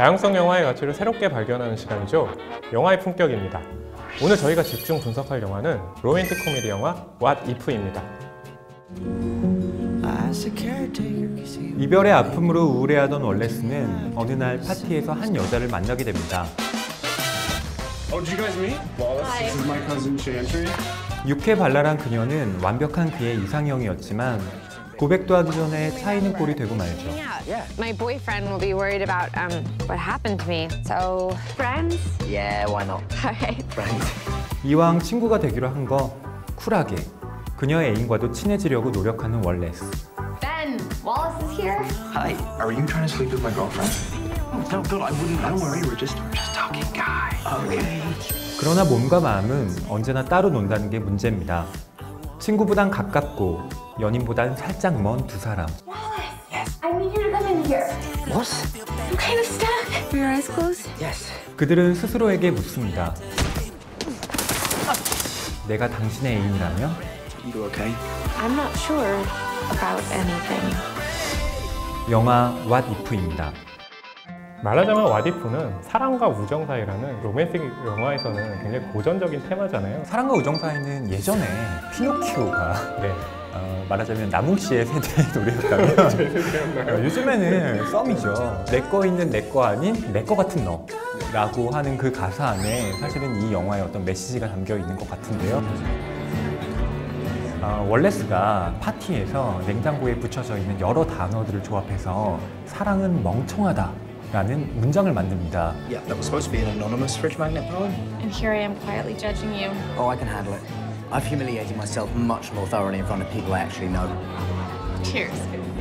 다양성 영화의 가치를 새롭게 발견하는 시간이죠. 영화의 품격입니다. 오늘 저희가 집중 분석할 영화는 로맨틱 코미디 영화 What If입니다. 이별의 아픔으로 우울해하던 월레스는 어느 날 파티에서 한 여자를 만나게 됩니다. Oh, did you guys meet? Wallace, this is my cousin Chantry. 육회 발랄한 그녀는 완벽한 그의 이상형이었지만 고백도 하기 전에 차이는 꼴이 되고 말죠. My boyfriend will be worried about um, what happened to me. So, friends? Yeah, why not? All right. 이왕 친구가 되기로 한 거 쿨하게 그녀의 애인과도 친해지려고 노력하는 월레스. Ben, Wallace is here. Hi, are you trying to sleep with my girlfriend? No, Bill, I wouldn't. Don't worry, we're just we're just talking guy. Okay. 그러나 몸과 마음은 언제나 따로 논다는 게 문제입니다. 친구보단 가깝고 연인보단 살짝 먼 두 사람. I need you to come in here. What? I'm kind of stuck. Are your eyes closed? Yes. 그들은 스스로에게 묻습니다. 내가 당신의 애인이라면? You okay? I'm not sure about anything. 영화 What If입니다. 말하자면 와디프는 사랑과 우정 사이라는 로맨틱 영화에서는 굉장히 고전적인 테마잖아요. 사랑과 우정 사이는 예전에 피노키오가 네. 어, 말하자면 남웅 씨의 세대의 노래였다면 어, 요즘에는 썸이죠. 내 거 있는 내 거 아닌 내 거 같은 너 라고 하는 그 가사 안에 사실은 이 영화의 어떤 메시지가 담겨 있는 것 같은데요. 어, 월레스가 파티에서 냉장고에 붙여져 있는 여러 단어들을 조합해서 사랑은 멍청하다 라는 문장을 만듭니다. Yeah, that was supposed to be an anonymous fridge magnet poem. And here I am quietly judging you. Oh, I can handle it. I've humiliated myself much more thoroughly in front of people I actually know. Cheers.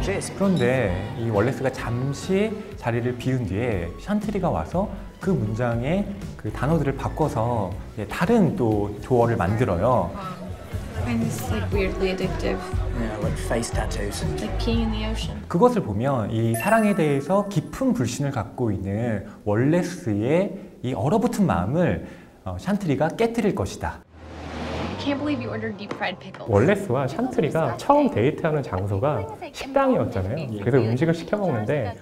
Cheers. 그런데 이 월레스가 잠시 자리를 비운 뒤에 샨트리가 와서 그 문장의 그 단어들을 바꿔서 다른 또 조어를 만들어요. Find this like weirdly addictive, Yeah, like face tattoos. like peeing in the ocean. 그것을 보면 이 사랑에 대해서 깊은 불신을 갖고 있는 월레스의 이 얼어붙은 마음을 어, 샨트리가 깨뜨릴 것이다. I can't believe you ordered deep fried pickles. 월레스와 샨트리가 처음 데이트하는 장소가 식당이었잖아요. 그래서 음식을 시켜 먹는데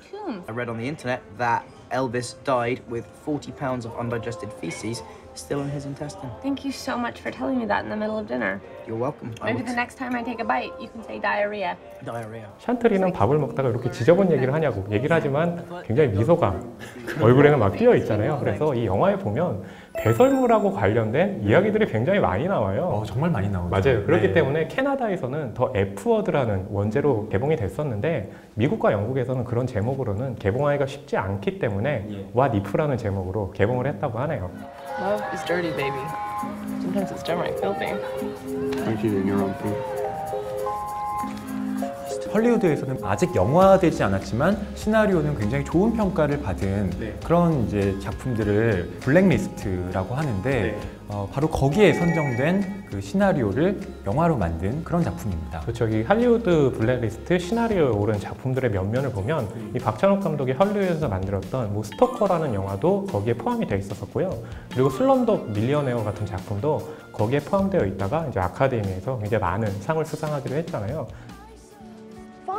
I read on the internet that Elvis died with 40 pounds of undigested feces still in his intestine. Thank you so much for telling me that in the middle of dinner. You're welcome. Maybe would- the next time I take a bite, you can say diarrhea. Diarrhea. 샨트리는 밥을 먹다가 이렇게 지저분 얘기를 하냐고 얘기를 하지만 굉장히 미소가 얼굴에는 막 띄어 있잖아요. 그래서 이 영화에 보면 배설물하고 관련된 이야기들이 굉장히 많이 나와요. 어, 정말 많이 나오죠. 맞아요. 그렇기 네. 때문에 캐나다에서는 더 F워드라는 원제로 개봉이 됐었는데 미국과 영국에서는 그런 제목으로는 개봉하기가 쉽지 않기 때문에 What If라는 제목으로 개봉을 했다고 하네요. Love is dirty, baby. Sometimes it's downright filthy. Like eating your own food. 헐리우드에서는 아직 영화되지 않았지만 시나리오는 굉장히 좋은 평가를 받은 네. 그런 이제 작품들을 블랙리스트라고 하는데 네. 어, 바로 거기에 선정된 그 시나리오를 영화로 만든 그런 작품입니다. 그렇죠. 이 할리우드 블랙리스트 시나리오에 오른 작품들의 면면을 보면 이 박찬욱 감독이 할리우드에서 만들었던 뭐 스토커라는 영화도 거기에 포함이 되어 있었었고요. 그리고 슬럼독 밀리어네어 같은 작품도 거기에 포함되어 있다가 이제 아카데미에서 굉장히 많은 상을 수상하기로 했잖아요.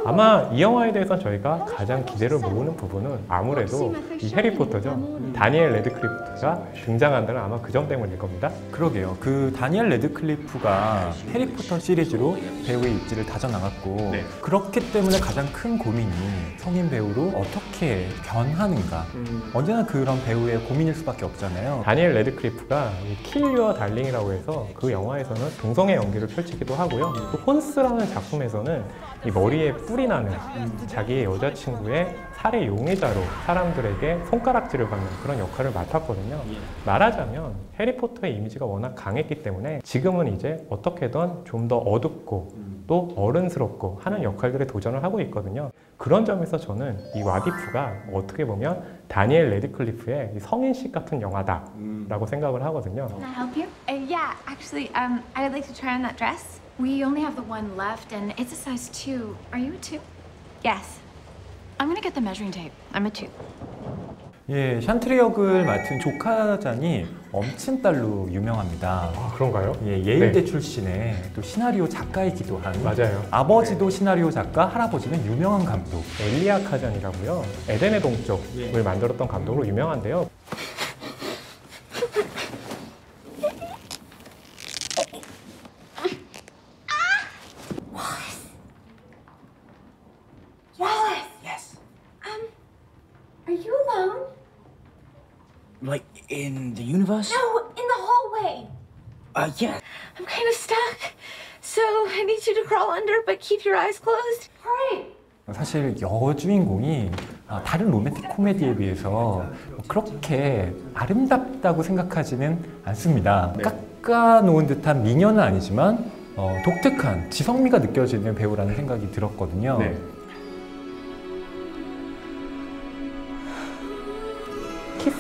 아마 이 영화에 대해서 저희가 가장 기대를 모으는 부분은 아무래도 이 해리포터죠. 다니엘 레드크리프트가 등장한다는 아마 그 점 때문일 겁니다. 그러게요. 그 다니엘 레드클리프가 해리포터 시리즈로 배우의 입지를 다져나갔고 네. 그렇기 때문에 가장 큰 고민이 성인 배우로 어떻게 변하는가. 언제나 그런 배우의 고민일 수밖에 없잖아요. 다니엘 레드클리프가 킬 유어 달링이라고 해서 그 영화에서는 동성애 연기를 펼치기도 하고요. 또 혼스라는 작품에서는 이 머리에 뿔이 나는 자기의 여자친구의 살해 용의자로 사람들에게 손가락질을 받는 그런 역할을 맡았거든요. 말하자면 해리포터의 이미지가 워낙 강했기 때문에 지금은 이제 어떻게든 좀 더 어둡고 또 어른스럽고 하는 역할들에 도전을 하고 있거든요. 그런 점에서 저는 이 와디프가 어떻게 보면 다니엘 레드클리프의 이 성인식 같은 영화다라고 생각을 하거든요. Can I help you? Uh, yeah, actually, um, I'd like to try on that dress. We only have the one left, and it's a size two. Are you a two? Yes, I'm gonna get the measuring tape. I'm a two. 예, 샨트리 역을 맡은 조카잔이 엄친딸로 유명합니다. 아 그런가요? 예, 예일대 네. 출신의 또 시나리오 작가이기도 한 맞아요. 아버지도 시나리오 작가, 할아버지는 유명한 감독. 엘리아 카잔이라고요. 에덴의 동쪽을 만들었던 감독으로 유명한데요. Wallace! Yes. Um, are you alone? Like in the universe? No, in the hallway. Uh, yeah. I'm kind of stuck. So I need you to crawl under, but keep your eyes closed. Right. 사실 여주인공이 아, 다른 로맨틱 코미디에 비해서 그렇게 아름답다고 생각하지는 않습니다. 깎아놓은 듯한 미녀는 아니지만 어, 독특한 지성미가 느껴지는 배우라는 생각이 들었거든요. 네.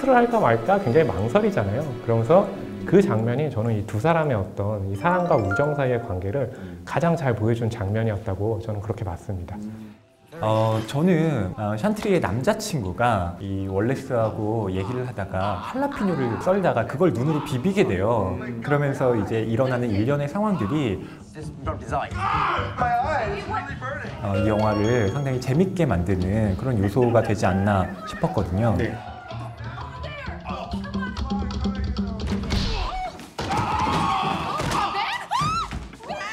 키스를 할까 말까 굉장히 망설이잖아요. 그러면서 그 장면이 저는 이 두 사람의 어떤 이 사랑과 우정 사이의 관계를 가장 잘 보여준 장면이었다고 저는 그렇게 봤습니다. 어, 저는 어, 샨트리의 남자친구가 이 월레스하고 얘기를 하다가 할라피뇨를 썰다가 그걸 눈으로 비비게 돼요. 그러면서 이제 일어나는 일련의 상황들이. 어, 이 영화를 상당히 재밌게 만드는 그런 요소가 되지 않나 싶었거든요.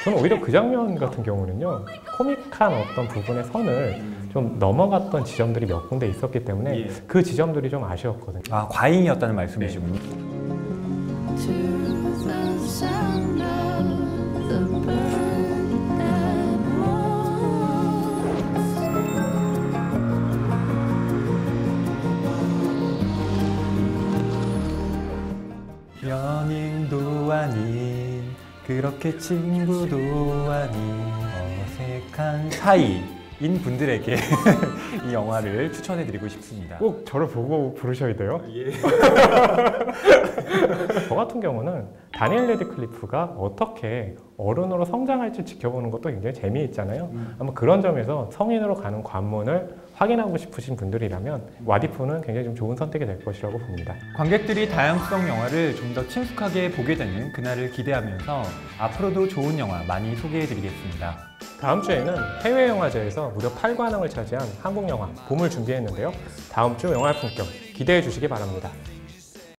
저는 오히려 그 장면 같은 경우는요 코믹한 어떤 부분의 선을 좀 넘어갔던 지점들이 몇 군데 있었기 때문에 그 지점들이 좀 아쉬웠거든요. 아, 과잉이었다는 말씀이시군요. 연인도 아닌 그렇게 친구도 아닌 어색한 사이인 분들에게 이 영화를 추천해드리고 싶습니다. 꼭 저를 보고 부르셔야 돼요. 저 같은 경우는 다니엘 레드클리프가 어떻게 어른으로 성장할지 지켜보는 것도 굉장히 재미있잖아요. 아마 그런 점에서 성인으로 가는 관문을 확인하고 싶으신 분들이라면 와디프는 굉장히 좀 좋은 선택이 될 것이라고 봅니다. 관객들이 다양성 영화를 좀 더 친숙하게 보게 되는 그날을 기대하면서 앞으로도 좋은 영화 많이 소개해드리겠습니다. 다음 주에는 해외 영화제에서 무려 8관왕을 차지한 한국 영화 봄을 준비했는데요. 다음 주 영화 품격 기대해 주시기 바랍니다.